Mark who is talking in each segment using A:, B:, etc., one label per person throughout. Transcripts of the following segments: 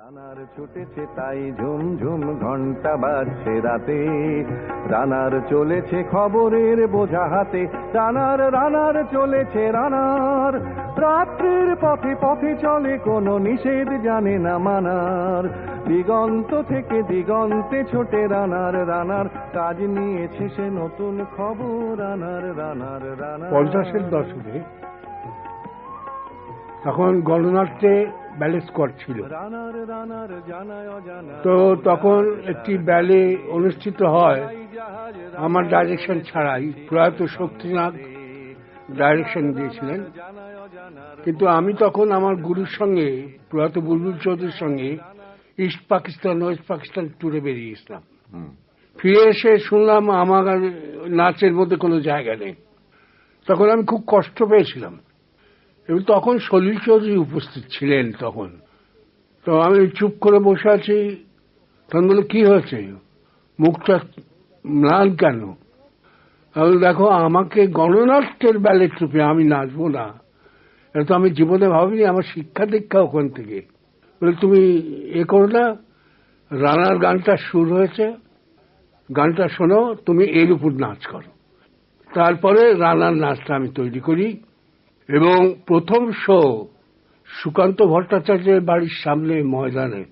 A: রানার ছুটেছে তাই ঝুম ঝুম ঘণ্টা বাজছে রাতে। রানার চলেছে খবরের বোঝা হাতে। রানার রানার চলেছে রানার। রাত্রির পথে পথে চলে, কোনো নিষেধ জানে না মানার। দিগন্ত থেকে দিগন্তে ছোটে রানার রানার কাজ নিয়েছে সে নতুন খবর। রানার রানার রানার।
B: পঞ্চাশের দশকে তখন গণনাট্যে ব্যালে স্কোয়াড ছিল। তো তখন একটি ব্যালে অনুষ্ঠিত হয়। আমার ডাইরেকশন ছাড়াই প্রয়াত শক্তিনাথ ডাইরেকশন দিয়েছিলেন। কিন্তু আমি তখন আমার গুরুর সঙ্গে প্রয়াত বুলবুল চৌধুরীর সঙ্গে ইস্ট পাকিস্তান ওয়েস্ট পাকিস্তান ট্যুরে বেরিয়েছিলাম ফিরে এসে শুনলাম আমার আর নাচের মধ্যে কোনো জায়গা নেই। তখন আমি খুব কষ্ট পেয়েছিলাম। এবং তখন সলিল চৌধুরী উপস্থিত ছিলেন তখন। তো আমি চুপ করে বসে আছি। তখন বলে কি হয়েছে? মুখটা ম্লান কেন? আমি দেখো, আমাকে গণনাট্যের ব্যালে ট্রুপে আমি নাচবো না। এটা তো আমি জীবনে ভাবিনি, আমার শিক্ষা দীক্ষা ওখান থেকে। বলে, তুমি এ করো না, রানার গানটা সুর হয়েছে, গানটা শোনো, তুমি এর উপর নাচ করো। তারপরে রানার নাচটা আমি তৈরি করি। এবং প্রথম শো সুকান্ত ভট্টাচার্যের বাড়ির সামনে ময়দানে।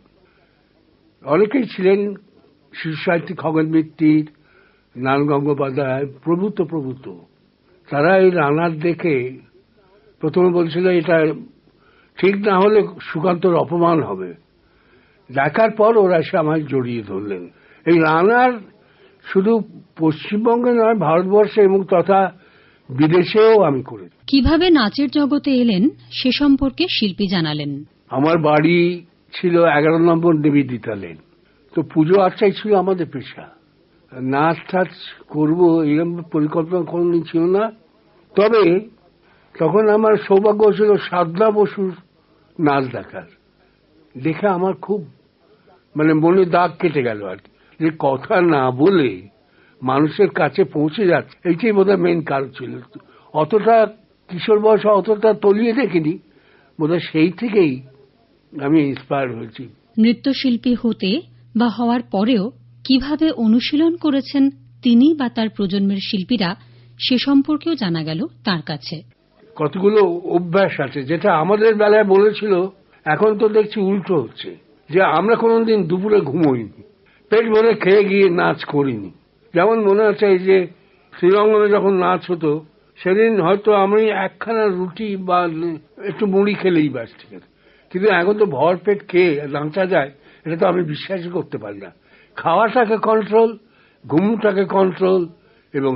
B: অনেকেই ছিলেন শিশু সাহিত্যিক খগেন মিত্তির, নান গঙ্গোপাধ্যায়, প্রভূত প্রভূত। তারা এই রানার দেখে প্রথমে বলছিল, এটা ঠিক না হলে সুকান্তর অপমান হবে। দেখার পর ওরা এসে আমায় জড়িয়ে ধরলেন। এই রানার শুধু পশ্চিমবঙ্গে নয়, ভারতবর্ষে এবং তথা বিদেশেও আমি করেছি।
C: কীভাবে নাচের জগতে এলেন সে সম্পর্কে শিল্পী জানালেন।
B: আমার বাড়ি ছিল এগারো নম্বর নিবেদিতা লেন। তো পুজো আর্চাই ছিল আমাদের পেশা। নাচ টাচ করব এরকম পরিকল্পনা কোনোদিন ছিল না। তবে তখন আমার সৌভাগ্য ছিল সাধনা বসুর নাচ দেখার। দেখে আমার খুব মানে মনে দাগ কেটে গেল আর কি। যে কথা না বলে মানুষের কাছে পৌঁছে যাচ্ছে। এইটাই বোধহয় মেন কারণ ছিল। অতটা কিশোর বয়সে অতটা তলিয়ে দেখিনি। বোধহয় সেই থেকেই আমি ইন্সপায়ার হয়েছি।
C: নৃত্যশিল্পী হতে বা হওয়ার পরেও কীভাবে অনুশীলন করেছেন তিনি বা তার প্রজন্মের শিল্পীরা সে সম্পর্কেও জানা গেল তার কাছে।
B: কতগুলো অভ্যাস আছে যেটা আমাদের বেলায় বলেছিল এখন তো দেখছি উল্টো হচ্ছে যে আমরা কোনোদিন দুপুরে ঘুমোইনি পেট ভরে খেয়ে গিয়ে নাচ করিনি। যেমন মনে আছে এই যে শ্রীরঙ্গনে যখন নাচ হতো, সেদিন হয়তো আমি একখানা রুটি বা একটু মুড়ি খেলেই ব্যাস, ঠিক আছে। কিন্তু এখন তো ভর পেট খেয়ে নাচা যায়, এটা তো আমি বিশ্বাসই করতে পারি না। খাওয়াটাকে কন্ট্রোল ঘুমটাকে কন্ট্রোল এবং।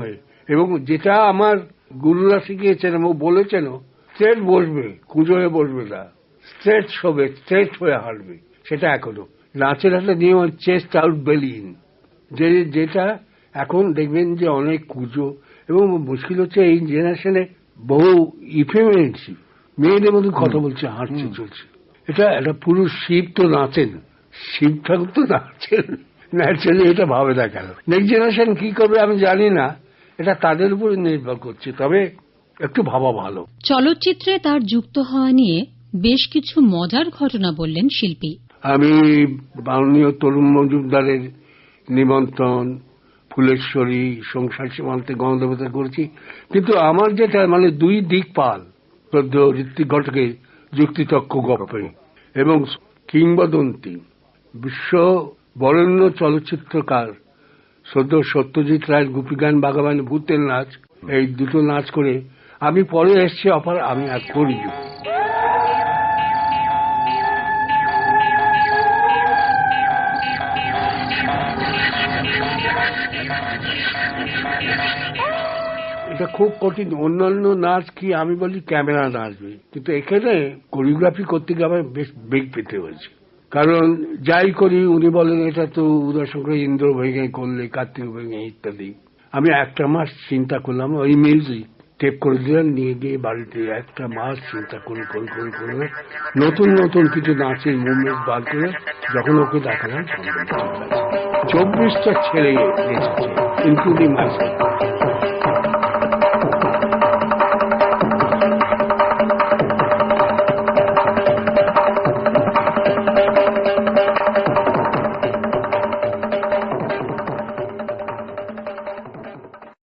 B: এবং যেটা আমার গুরুরা শিখিয়েছেন এবং বলেছেন স্ট্রেট বসবে কুঁজো হয়ে বসবে না। স্ট্রেট শোবে স্ট্রেট হয়ে হাঁটবে, সেটা এখনও। নাচের একটা নিয়ম চেস্ট আউট বেলিন যে, যেটা এখন দেখবেন যে অনেক কুজো এবং মুশকিল হচ্ছে এই জেনারেশনে বহু ইফেমিনেন্সি মেয়েদের মধ্যে কথা বলছে হাঁটছে চলছে। এটা একটা পুরুষ শিব তো নাচেন। শিব ঠাকুর তো নাচেন। ন্যাচারালি এটা ভাবে দেখা গেল নেক্সট জেনারেশন কি করবে আমি জানি না। এটা তাদের উপর নির্ভর করছে। তবে একটু ভাবা ভালো।
C: চলচ্চিত্রে তার যুক্ত হওয়া নিয়ে বেশ কিছু মজার ঘটনা বললেন শিল্পী।
B: আমি মাননীয় তরুণ মজুমদারের নিমন্ত্রণ ফুলেশ্বরী, সংসার সীমান্তে গণদেবতা করেছি। কিন্তু আমার যেটা মানে দুই দিক পাল ঋত্বিক ঘটকে যুক্তিতক্ষ গল্পে এবং কিংবদন্তি। বিশ্ব বরেণ্য চলচ্চিত্রকার সদ্য সত্যজিৎ রায়ের গোপীগান বাগাবান ভূতের নাচ, এই দুটো নাচ করে আমি পরে এসছি, অপার আমি আর করি এটা খুব কঠিন। অন্যান্য নাচ কি আমি বলি ক্যামেরা নাচবে কিন্তু এখানে কোরিওগ্রাফি করতে গিয়ে আমার বেশ বেগ পেতে হয়েছে। কারণ যাই করি, উনি বলেন, এটা তো উদয়শঙ্কর ইন্দ্র ভেঙে করলে, কার্তিক ভেঙে ইত্যাদি। আমি একটা মাস চিন্তা করলাম, ওই মিউজিক টেপ করে দিলেন, নিয়ে গিয়ে বাড়িতে একটা মাস চিন্তা করে করে করে করে, নতুন নতুন কিছু নাচের মুভমেন্ট বার করে যখন ওকে দেখালাম চব্বিশটা ছেলে ইনক্লুডিং মাইসেলফ